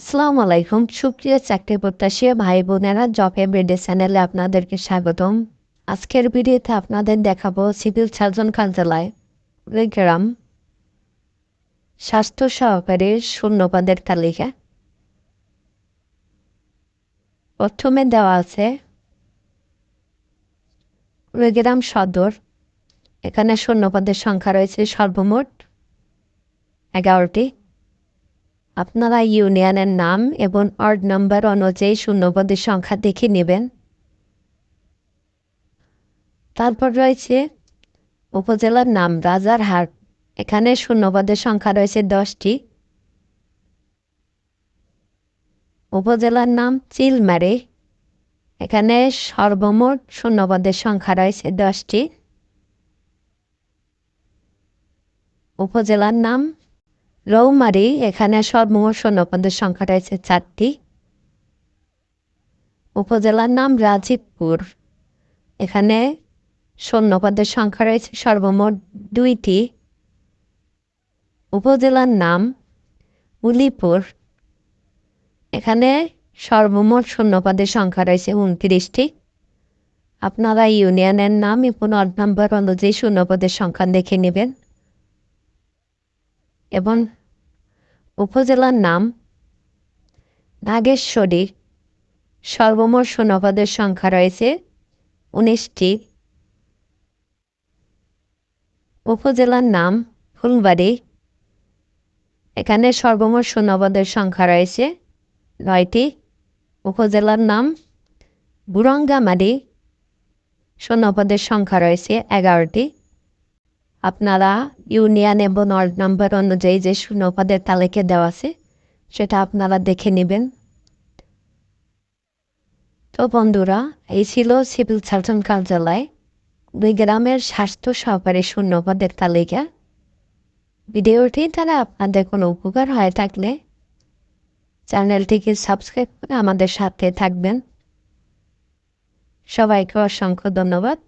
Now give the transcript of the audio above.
আসসালামু আলাইকুম সুপ্রিয় চাকরি প্রত্যাশী ভাই বোনেরা জব এম এভরিডে চ্যানেলে আপনাদেরকে স্বাগতম। আজকের ভিডিওতে আপনাদের দেখাবো সিভিল সার্জন কার্যালয় গ্রাম স্বাস্থ্য সহকারী শূন্যপদের তালিকা। প্রথমে দেওয়া আছে কুড়িগ্রাম সদর। এখানে শূন্যপদের সংখ্যা রয়েছে সর্বমোট এগারোটি। আপনারা ইউনিয়নের নাম এবং ওয়ার্ড নম্বর অনুযায়ী শূন্যপদের সংখ্যা দেখে নেবেন। তারপর রয়েছে উপজেলার নাম রাজারহাট। এখানে শূন্যপদের সংখ্যা রয়েছে দশটি। উপজেলার নাম চিলমারি। এখানে সর্বমোট শূন্যপদের সংখ্যা রয়েছে দশটি। উপজেলার নাম রৌমারি, এখানে সর্বমোট শূন্যপদের সংখ্যা রয়েছে চারটি। উপজেলার নাম রাজীবপুর। এখানে শূন্যপদের সংখ্যা রয়েছে সর্বমোট দুইটি। উপজেলার নাম উলিপুর। এখানে সর্বমোট শূন্যপদের সংখ্যা রয়েছে উনত্রিশটি। আপনারা ইউনিয়নের নাম এবং নাম্বার অনুযায়ী শূন্যপদের সংখ্যা দেখে নেবেন। এবং উপজেলার নাম নাগেশ্বরী। সর্বমোট শূন্যপদের সংখ্যা রয়েছে উনিশটি। উপজেলার নাম ফুলবাড়ি। এখানে সর্বমোট শূন্যপদের সংখ্যা রয়েছে নয়টি। উপজেলার নাম বুরঙ্গামারি। শূন্যপদের সংখ্যা রয়েছে এগারোটি। আপনারা ইউনিয়ন এবং ওয়ার্ড নাম্বার অনুযায়ী যে শূন্যপদের তালিকা দেওয়া আছে, সেটা আপনারা দেখে নেবেন। তো বন্ধুরা, এই ছিল সিভিল সার্জন কার্যালয়, দুই গ্রামের স্বাস্থ্য সহকারী শূন্যপদের তালিকা। ভিডিওটি দ্বারা আপনাদের কোনো উপকার হয়ে থাকলে চ্যানেলটিকে সাবস্ক্রাইব করে আমাদের সাথে থাকবেন। সবাইকে অসংখ্য ধন্যবাদ।